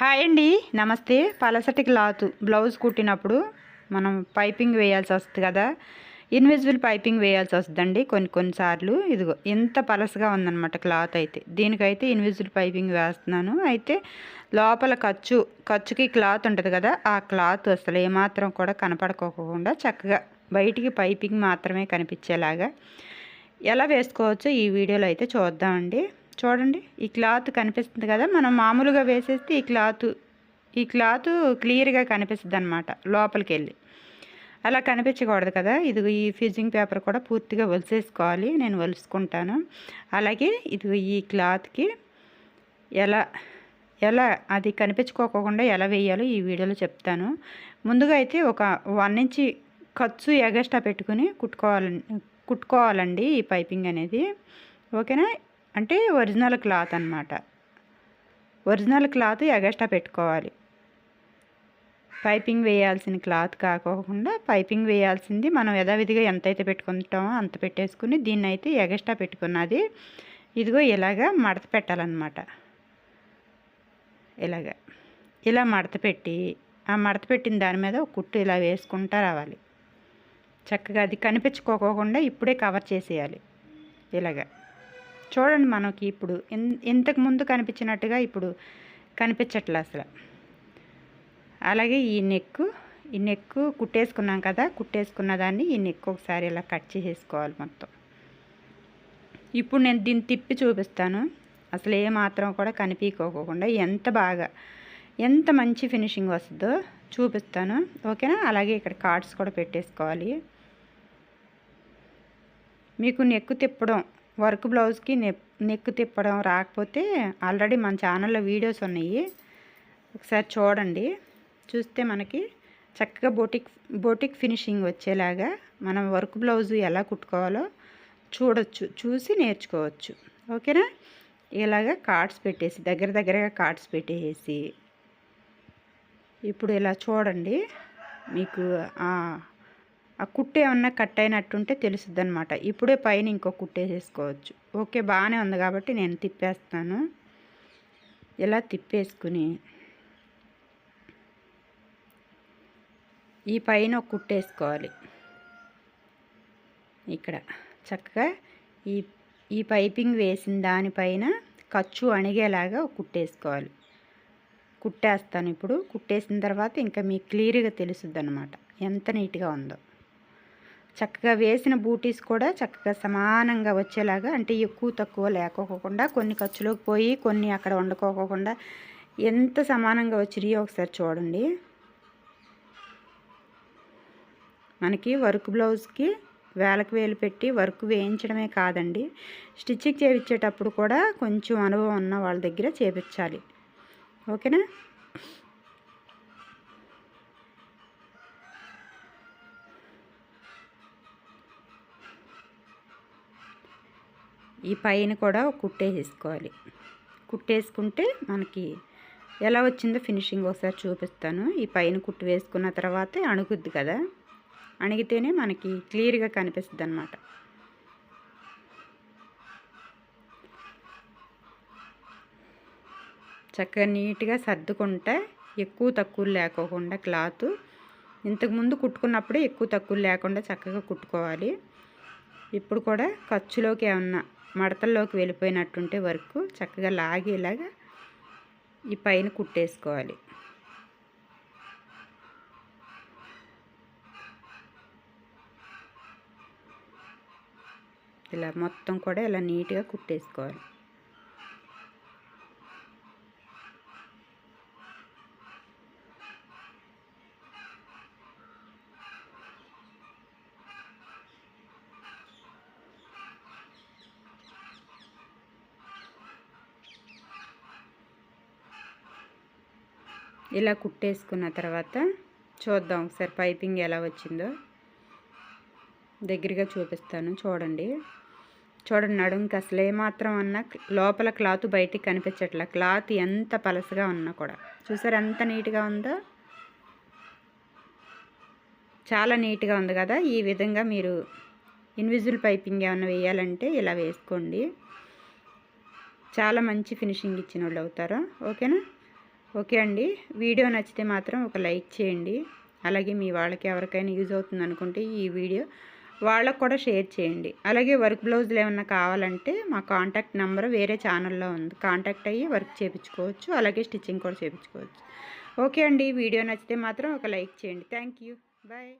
Hi అండి. నమస్తే. పలసటి cloth blouse కుట్టినప్పుడు మనం పైపింగ్ వేయాల్సి వస్తుంది కదా. ఇన్విజిబుల్ పైపింగ్ వేయాల్సి వస్తుందండి కొన్ని కొన్నిసార్లు ఇదిగో ఎంత పలసగా ఉందన్నమాట క్లాత్ అయితే. దీనికైతే ఇన్విజిబుల్ పైపింగ్ వేస్తున్నాను. అయితే లోపల ఖర్చు ఖర్చుకి క్లాత్ ఉంటుంది కదా ఆ క్లాత్ అసలు ఏమాత్రం కూడా కనపడకోకుండా చక్కగా బయటికి పైపింగ్ మాత్రమే కనిపించేలాగా. ఎలా వేసుకోవచ్చో ఈ వీడియోలో అయితే చూద్దామండి. చూడండి ఈ క్లాత్ కనిపిస్తుంది కదా మనం మామూలుగా వేసేస్తే ఈ క్లాత్ ఈ క్లాత్ క్లియర్గా కనిపిస్తుంది అనమాట లోపలికి వెళ్ళి అలా కనిపించకూడదు కదా ఇది ఈ ఫిజింగ్ పేపర్ కూడా పూర్తిగా వలిసేసుకోవాలి నేను వలుసుకుంటాను. అలాగే ఇది ఈ క్లాత్కి ఎలా ఎలా అది కనిపించుకోకుండా ఎలా వేయాలో ఈ వీడియోలో చెప్తాను. ముందుగా అయితే ఒక వన్ ఇంచి ఖర్చు ఎగస్ట్రా పెట్టుకుని కుట్టుకోవాలండి కుట్టుకోవాలండి ఈ పైపింగ్ అనేది. ఓకేనా? అంటే ఒరిజినల్ క్లాత్ అనమాట ఒరిజినల్ క్లాత్ ఎగస్ట్రా పెట్టుకోవాలి. పైపింగ్ వేయాల్సిన క్లాత్ కాకోకుండా పైపింగ్ వేయాల్సింది మనం యథావిధిగా ఎంతైతే పెట్టుకుంటామో అంత పెట్టేసుకుని దీన్ని అయితే ఎగస్ట్రా పెట్టుకున్నది ఇదిగో ఇలాగా మడత పెట్టాలన్నమాట. ఇలాగా. ఇలా మడత పెట్టి ఆ మడత పెట్టిన దాని మీద ఒక కుట్టు ఇలా వేసుకుంటా రావాలి. చక్కగా అది కనిపించుకోకుండా ఇప్పుడే కవర్ చేసేయాలి. ఇలాగా. చూడండి మనకి ఇప్పుడు ఇంతకు ముందు కనిపించినట్టుగా ఇప్పుడు కనిపించట్లే అసలు. అలాగే ఈ నెక్ ఈ నెక్ కుట్టేసుకున్నాం కదా కుట్టేసుకున్న దాన్ని ఈ నెక్ ఒకసారి ఇలా కట్ చేసేసుకోవాలి మొత్తం. ఇప్పుడు నేను దీన్ని తిప్పి చూపిస్తాను. అసలు ఏమాత్రం మాత్రం కూడా కనిపించుకోకుండా ఎంత బాగా ఎంత మంచి ఫినిషింగ్ వస్తుందో చూపిస్తాను. ఓకేనా? అలాగే ఇక్కడ కార్డ్స్ కూడా పెట్టేసుకోవాలి. మీకు నెక్కు తిప్పడం వర్క్ బ్లౌజ్కి నెక్ నెక్ తిప్పడం రాకపోతే ఆల్రెడీ మన ఛానల్లో వీడియోస్ ఉన్నాయి. ఒకసారి చూడండి. చూస్తే మనకి చక్కగా బోటిక్ బోటిక్ ఫినిషింగ్ వచ్చేలాగా మనం వర్క్ బ్లౌజ్ ఎలా కుట్టుకోవాలో చూడొచ్చు. చూసి నేర్చుకోవచ్చు. ఓకేనా? ఇలాగా కార్డ్స్ పెట్టేసి దగ్గర దగ్గరగా కార్డ్స్ పెట్టేసి. ఇప్పుడు ఇలా చూడండి. మీకు ఆ కుట్టు ఏమన్నా కట్ అయినట్టుంటే తెలుస్తుంది అనమాట ఇప్పుడే పైన ఇంకో కుట్టేసేసుకోవచ్చు ఓకే బాగానే ఉంది కాబట్టి నేను తిప్పేస్తాను. ఇలా తిప్పేసుకుని ఈ పైన ఒక కుట్టేసుకోవాలి ఇక్కడ చక్కగా ఈ ఈ పైపింగ్ వేసిన దానిపైన ఖర్చు అణిగేలాగా కుట్టేసుకోవాలి కుట్టేస్తాను ఇప్పుడు. కుట్టేసిన తర్వాత ఇంకా మీకు క్లియర్గా తెలుస్తుంది అనమాట ఎంత నీట్గా ఉందో. చక్కగా వేసిన బూటీస్ కూడా చక్కగా సమానంగా వచ్చేలాగా అంటే ఎక్కువ తక్కువ లేకోకుండా కొన్ని ఖర్చులోకి పోయి కొన్ని అక్కడ వండుకోకుండా ఎంత సమానంగా వచ్చినాయో ఒకసారి చూడండి. మనకి వర్క్ బ్లౌజ్కి వేలకు వేలు పెట్టి వర్క్ వేయించడమే కాదండి. స్టిచ్చింగ్ చేయించేటప్పుడు కూడా కొంచెం అనుభవం ఉన్న వాళ్ళ దగ్గర చేపించాలి ఓకేనా? ఈ పైన కూడా కుట్టేసేసుకోవాలి. కుట్టేసుకుంటే మనకి ఎలా వచ్చిందో ఫినిషింగ్ ఒకసారి చూపిస్తాను. ఈ పైన కుట్టు వేసుకున్న తర్వాతే అణుగుద్ది కదా. అణిగితేనే మనకి క్లియర్గా కనిపిస్తుంది అనమాట చక్కగా నీట్గా సర్దుకుంటే ఎక్కువ తక్కువ లేకోకుండా క్లాత్ ఇంతకుముందు కుట్టుకున్నప్పుడే ఎక్కువ తక్కువ లేకుండా చక్కగా కుట్టుకోవాలి. ఇప్పుడు కూడా ఖర్చులోకి ఏమన్నా మడతల్లోకి వెళ్ళిపోయినట్టుంటే వర్క్ చక్కగా లాగేలాగా ఈ పైన కుట్టేసుకోవాలి. ఇలా మొత్తం కూడా ఇలా నీట్గా కుట్టేసుకోవాలి. ఇలా కుట్టేసుకున్న తర్వాత చూద్దాం ఒకసారి పైపింగ్ ఎలా వచ్చిందో. దగ్గరగా చూపిస్తాను చూడండి. చూడండి నడుంకి అసలు ఏమాత్రం అన్నా లోపల క్లాత్ బయటికి కనిపించట్లే. క్లాత్ ఎంత పలసగా ఉన్నా కూడా. చూసారు ఎంత నీట్గా ఉందో? చాలా నీట్గా ఉంది కదా. ఈ విధంగా మీరు ఇన్విజిబుల్ పైపింగ్ ఏమైనా వేయాలంటే ఇలా వేసుకోండి. చాలా మంచి ఫినిషింగ్ ఇచ్చిన వాళ్ళు అవుతారు. ఓకేనా? ఓకే అండి. వీడియో నచ్చితే మాత్రం ఒక లైక్ చేయండి. అలాగే మీ వాళ్ళకి ఎవరికైనా యూజ్ అవుతుంది అనుకుంటే ఈ వీడియో వాళ్ళకు కూడా షేర్ చేయండి. అలాగే వర్క్ బ్లౌజులు ఏమన్నా కావాలంటే మా కాంటాక్ట్ నెంబర్ వేరే ఛానల్లో ఉంది. కాంటాక్ట్ అయ్యి వర్క్ చేయించుకోవచ్చు. అలాగే స్టిచ్చింగ్ కూడా చేయించుకోవచ్చు. ఓకే అండి. వీడియో నచ్చితే మాత్రం ఒక లైక్ చేయండి. Thank you. బాయ్.